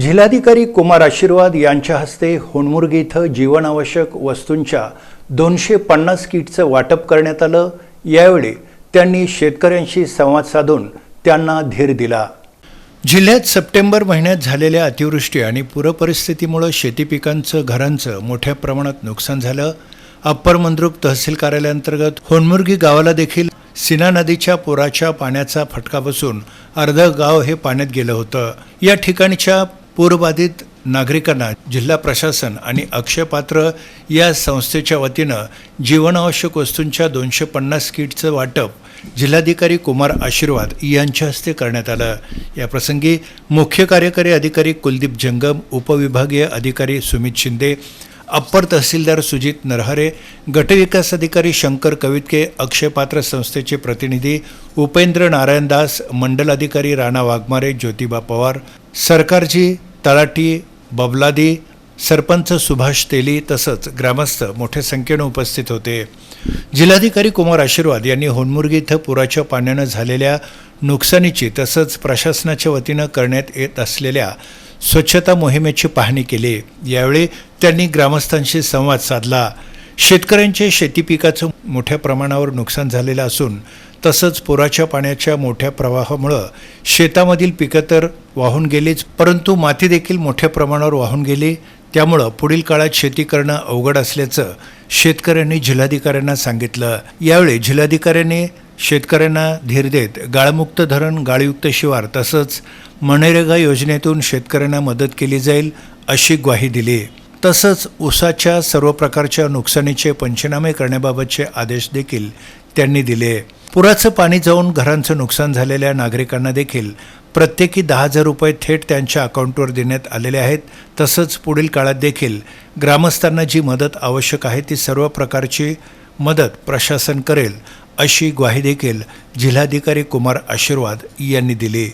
जिल्हाधिकारी कुमार आशीर्वाद यांच्या हस्ते होणमुर्गी इथं जीवनावश्यक वस्तूंच्या दोनशे पन्नास किटचं वाटप करण्यात आलं. यावेळी त्यांनी शेतकऱ्यांशी संवाद साधून त्यांना धीर दिला. जिल्ह्यात सप्टेंबर महिन्यात झालेल्या अतिवृष्टी आणि पूरपरिस्थितीमुळं शेती पिकांचं घरांचं मोठ्या प्रमाणात नुकसान झालं. अप्पर मंद्रुप तहसील कार्यालयाअंतर्गत होनमुर्गी गावाला देखील सिना नदीच्या पुराच्या पाण्याचा फटका बसून अर्ध गाव हे पाण्यात गेलं होतं. या ठिकाणच्या पूरबाधित नागरिकांना जिल्हा प्रशासन आणि अक्षयपात्र या संस्थेच्या वतीनं जीवनावश्यक वस्तूंच्या दोनशे पन्नास किटचं वाटप जिल्हाधिकारी कुमार आशीर्वाद यांच्या हस्ते करण्यात आलं. याप्रसंगी मुख्य कार्यकारी अधिकारी कुलदीप जंगम उपविभागीय अधिकारी सुमित शिंदे अप्पर तहसीलदार सुजित नरहरे गटविकास अधिकारी शंकर कवितके अक्षयपात्र संस्थेचे प्रतिनिधी उपेंद्र नारायण दास मंडल अधिकारी राणा वाघमारे ज्योतिबा पवार सरकारची तळाटी बबलादी सरपंच सुभाष तेली तसंच ग्रामस्थ मोठ्या संख्येनं उपस्थित होते. जिल्हाधिकारी कुमार आशीर्वाद यांनी होनमुर्गी इथं पुराच्या पाण्यानं झालेल्या नुकसानीची तसंच प्रशासनाच्या वतीनं करण्यात येत असलेल्या स्वच्छता मोहिमेची पाहणी केली. यावेळी त्यांनी ग्रामस्थांशी संवाद साधला. शेतकऱ्यांचे शेती पिकाचं मोठ्या प्रमाणावर नुकसान झालेलं असून तसंच पुराच्या पाण्याच्या मोठ्या प्रवाहामुळं शेतामधील पिकं तर वाहून गेलीच परंतु माती देखील मोठ्या प्रमाणावर वाहून गेली. त्यामुळं पुढील काळात शेती करणं अवघड असल्याचं शेतकऱ्यांनी जिल्हाधिकाऱ्यांना सांगितलं. यावेळी जिल्हाधिकाऱ्यांनी शेतकऱ्यांना धीर देत गाळमुक्त धरण गाळयुक्त शिवार तसंच मनरेगा योजनेतून शेतकऱ्यांना मदत केली जाईल अशी ग्वाही दिली. तसंच ऊसाच्या सर्व प्रकारच्या नुकसानीचे पंचनामे करण्याबाबतचे आदेश देखील त्यांनी दिले. पुराचं पाणी जाऊन घरांचं नुकसान झालेल्या नागरिकांना देखील प्रत्येकी दहा हजार रुपये थेट त्यांच्या अकाउंटवर देण्यात आलेले आहेत. तसंच पुढील काळात देखील ग्रामस्थांना जी मदत आवश्यक आहे ती सर्व प्रकारची मदत प्रशासन करेल अशी ग्वाही देखील जिल्हाधिकारी कुमार आशीर्वाद यांनी दिली.